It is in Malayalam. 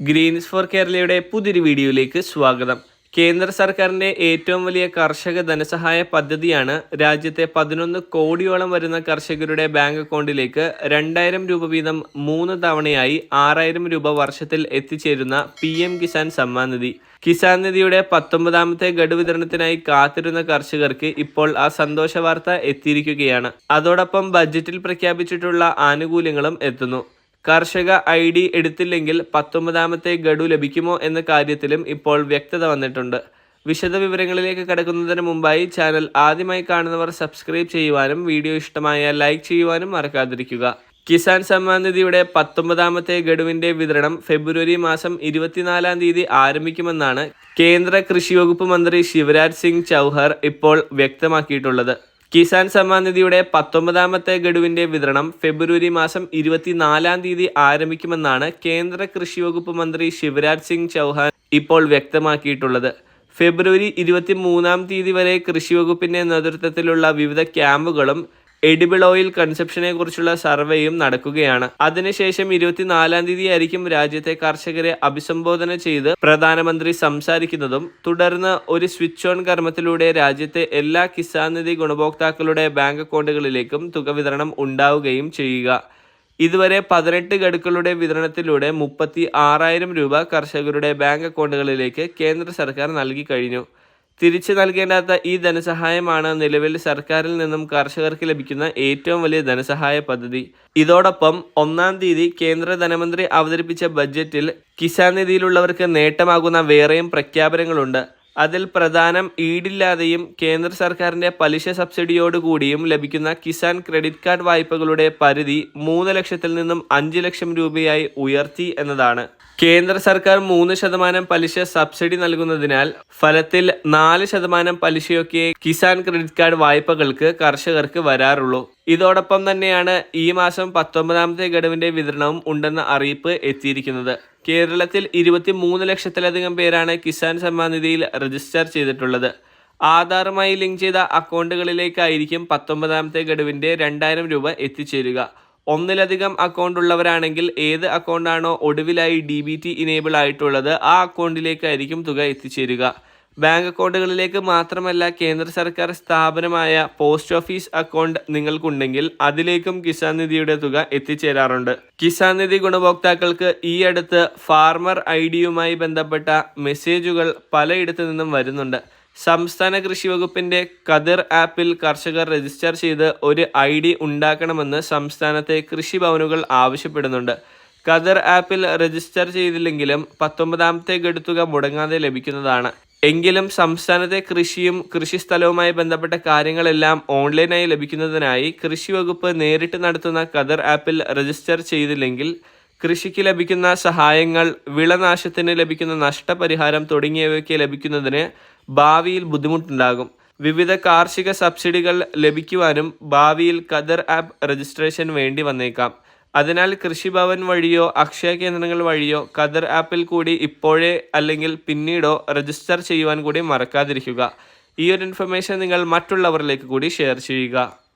ഗ്രീൻസ് ഫോർ കേരളയുടെ പുതിയൊരു വീഡിയോയിലേക്ക് സ്വാഗതം. കേന്ദ്ര സർക്കാരിന്റെ ഏറ്റവും വലിയ കർഷക ധനസഹായ പദ്ധതിയാണ് രാജ്യത്തെ പതിനൊന്ന് കോടിയോളം വരുന്ന കർഷകരുടെ ബാങ്ക് അക്കൗണ്ടിലേക്ക് രണ്ടായിരം രൂപ വീതം മൂന്ന് തവണയായി ആറായിരം രൂപ വർഷത്തിൽ എത്തിച്ചേരുന്ന പി എം കിസാൻ സമ്മാൻ നിധി. കിസാൻ നിധിയുടെ പത്തൊമ്പതാമത്തെ ഗഡു വിതരണത്തിനായി കാത്തിരുന്ന കർഷകർക്ക് ഇപ്പോൾ ആ സന്തോഷ വാർത്ത എത്തിയിരിക്കുകയാണ്. അതോടൊപ്പം ബജറ്റിൽ പ്രഖ്യാപിച്ചിട്ടുള്ള ആനുകൂല്യങ്ങളും എത്തുന്നു. കർഷക ഐ ഡി എടുത്തില്ലെങ്കിൽ പത്തൊമ്പതാമത്തെ ഗഡു ലഭിക്കുമോ എന്ന കാര്യത്തിലും ഇപ്പോൾ വ്യക്തത വന്നിട്ടുണ്ട്. വിശദ വിവരങ്ങളിലേക്ക് കടക്കുന്നതിന് മുമ്പായി ചാനൽ ആദ്യമായി കാണുന്നവർ സബ്സ്ക്രൈബ് ചെയ്യുവാനും വീഡിയോ ഇഷ്ടമായ ലൈക്ക് ചെയ്യുവാനും മറക്കാതിരിക്കുക. കിസാൻ സമ്മാൻ നിധിയുടെ പത്തൊമ്പതാമത്തെ ഗഡുവിന്റെ വിതരണം ഫെബ്രുവരി മാസം ഇരുപത്തിനാലാം തീയതി ആരംഭിക്കുമെന്നാണ് കേന്ദ്ര കൃഷി വകുപ്പ് മന്ത്രി ശിവരാജ് സിംഗ് ചൗഹർ ഇപ്പോൾ വ്യക്തമാക്കിയിട്ടുള്ളത്. കിസാൻ സമ്മാൻ നിധിയുടെ പത്തൊമ്പതാമത്തെ ഗഡുവിന്റെ വിതരണം ഫെബ്രുവരി മാസം ഇരുപത്തിനാലാം തീയതി ആരംഭിക്കുമെന്നാണ് കേന്ദ്ര കൃഷി വകുപ്പ് മന്ത്രി ശിവരാജ് സിംഗ് ചൗഹാൻ ഇപ്പോൾ വ്യക്തമാക്കിയിട്ടുള്ളത്. ഫെബ്രുവരി ഇരുപത്തി മൂന്നാം തീയതി വരെ കൃഷി വകുപ്പിന്റെ നേതൃത്വത്തിലുള്ള വിവിധ ക്യാമ്പുകളും എഡിബിൾ ഓയിൽ കൺസെപ്ഷനെ കുറിച്ചുള്ള സർവേയും നടക്കുകയാണ്. അതിനുശേഷം ഇരുപത്തിനാലാം തീയതി ആയിരിക്കും രാജ്യത്തെ കർഷകരെ അഭിസംബോധന ചെയ്ത് പ്രധാനമന്ത്രി സംസാരിക്കുന്നതും തുടർന്ന് ഒരു സ്വിച്ച് ഓൺ കർമ്മത്തിലൂടെ രാജ്യത്തെ എല്ലാ കിസാൻ നിധി ഗുണഭോക്താക്കളുടെ ബാങ്ക് അക്കൗണ്ടുകളിലേക്കും തുക വിതരണം ഉണ്ടാവുകയും ചെയ്യുക. ഇതുവരെ പതിനെട്ട് ഗഡുക്കളുടെ വിതരണത്തിലൂടെ മുപ്പത്തി ആറായിരം രൂപ കർഷകരുടെ ബാങ്ക് അക്കൗണ്ടുകളിലേക്ക് കേന്ദ്ര സർക്കാർ നൽകി കഴിഞ്ഞു. തിരിച്ചു നൽകേണ്ടാത്ത ഈ ധനസഹായമാണ് നിലവിൽ സർക്കാരിൽ നിന്നും കർഷകർക്ക് ലഭിക്കുന്ന ഏറ്റവും വലിയ ധനസഹായ പദ്ധതി. ഇതോടൊപ്പം ഒന്നാം തീയതി കേന്ദ്ര ധനമന്ത്രി അവതരിപ്പിച്ച ബജറ്റിൽ കിസാൻ നിധിയിലുള്ളവർക്ക് നേട്ടമാകുന്ന വേറെയും പ്രഖ്യാപനങ്ങളുണ്ട്. അതിൽ പ്രധാനം ഈടില്ലാതെയും കേന്ദ്ര സർക്കാരിന്റെ പലിശ സബ്സിഡിയോടുകൂടിയും ലഭിക്കുന്ന കിസാൻ ക്രെഡിറ്റ് കാർഡ് വായ്പകളുടെ പരിധി മൂന്ന് ലക്ഷത്തിൽ നിന്നും അഞ്ച് ലക്ഷം രൂപയായി ഉയർത്തി എന്നതാണ്. കേന്ദ്ര സർക്കാർ മൂന്ന് ശതമാനം പലിശ സബ്സിഡി നൽകുന്നതിനാൽ ഫലത്തിൽ നാല് ശതമാനം പലിശയൊക്കെ കിസാൻ ക്രെഡിറ്റ് കാർഡ് വായ്പകൾക്ക് കർഷകർക്ക് വരാറുള്ളൂ. ഇതോടൊപ്പം തന്നെയാണ് ഈ മാസം പത്തൊമ്പതാമത്തെ ഗഡുവിന്റെ വിതരണവും ഉണ്ടെന്ന അറിയിപ്പ് എത്തിയിരിക്കുന്നത്. കേരളത്തിൽ ഇരുപത്തി മൂന്ന് ലക്ഷത്തിലധികം പേരാണ് കിസാൻ സമ്മാൻ നിധിയിൽ രജിസ്റ്റർ ചെയ്തിട്ടുള്ളത്. ആധാറുമായി ലിങ്ക് ചെയ്ത അക്കൗണ്ടുകളിലേക്കായിരിക്കും പത്തൊമ്പതാമത്തെ ഗഡുവിന്റെ രണ്ടായിരം രൂപ എത്തിച്ചേരുക. ഒന്നിലധികം അക്കൗണ്ട് ഉള്ളവരാണെങ്കിൽ ഏത് അക്കൗണ്ടാണോ ഒടുവിലായി ഡി ബി ടി ഇനേബിൾ ആയിട്ടുള്ളത് ആ അക്കൗണ്ടിലേക്കായിരിക്കും തുക എത്തിച്ചേരുക. ബാങ്ക് അക്കൗണ്ടുകളിലേക്ക് മാത്രമല്ല കേന്ദ്ര സർക്കാർ സ്ഥാപനമായ പോസ്റ്റ് ഓഫീസ് അക്കൗണ്ട് നിങ്ങൾക്കുണ്ടെങ്കിൽ അതിലേക്കും കിസാൻ നിധിയുടെ തുക എത്തിച്ചേരാറുണ്ട്. കിസാൻ നിധി ഗുണഭോക്താക്കൾക്ക് ഈ അടുത്ത് ഫാർമർ ഐ ഡിയുമായി ബന്ധപ്പെട്ട മെസ്സേജുകൾ പലയിടത്തു നിന്നും വരുന്നുണ്ട്. സംസ്ഥാന കൃഷി വകുപ്പിന്റെ കതിർ ആപ്പിൽ കർഷകർ രജിസ്റ്റർ ചെയ്ത് ഒരു ഐ ഡി ഉണ്ടാക്കണമെന്ന് സംസ്ഥാനത്തെ കൃഷിഭവനുകൾ ആവശ്യപ്പെടുന്നുണ്ട്. കതർ ആപ്പിൽ രജിസ്റ്റർ ചെയ്തില്ലെങ്കിലും പത്തൊമ്പതാമത്തെ ഗഡുത്തുക മുടങ്ങാതെ ലഭിക്കുന്നതാണ്. എങ്കിലും സംസ്ഥാനത്തെ കൃഷിയും കൃഷിസ്ഥലവുമായി ബന്ധപ്പെട്ട കാര്യങ്ങളെല്ലാം ഓൺലൈനായി ലഭിക്കുന്നതിനായി കൃഷി വകുപ്പ് നേരിട്ട് നടത്തുന്ന കദർ ആപ്പിൽ രജിസ്റ്റർ ചെയ്തില്ലെങ്കിൽ കൃഷിക്ക് ലഭിക്കുന്ന സഹായങ്ങൾ വിളനാശത്തിന് ലഭിക്കുന്ന നഷ്ടപരിഹാരം തുടങ്ങിയവയ്ക്ക് ലഭിക്കുന്നതിന് ഭാവിയിൽ ബുദ്ധിമുട്ടുണ്ടാകും. വിവിധ കാർഷിക സബ്സിഡികൾ ലഭിക്കുവാനും ഭാവിയിൽ കദർ ആപ്പ് രജിസ്ട്രേഷൻ വേണ്ടി വന്നേക്കാം. അതിനാൽ കൃഷിഭവൻ വഴിയോ അക്ഷയ കേന്ദ്രങ്ങൾ വഴിയോ കദർ ആപ്പിൽ കൂടി ഇപ്പോഴേ അല്ലെങ്കിൽ പിന്നീടോ രജിസ്റ്റർ ചെയ്യുവാൻ കൂടി മറക്കാതിരിക്കുക. ഈ ഒരു ഇൻഫർമേഷൻ നിങ്ങൾ മറ്റുള്ളവരിലേക്ക് കൂടി ഷെയർ ചെയ്യുക.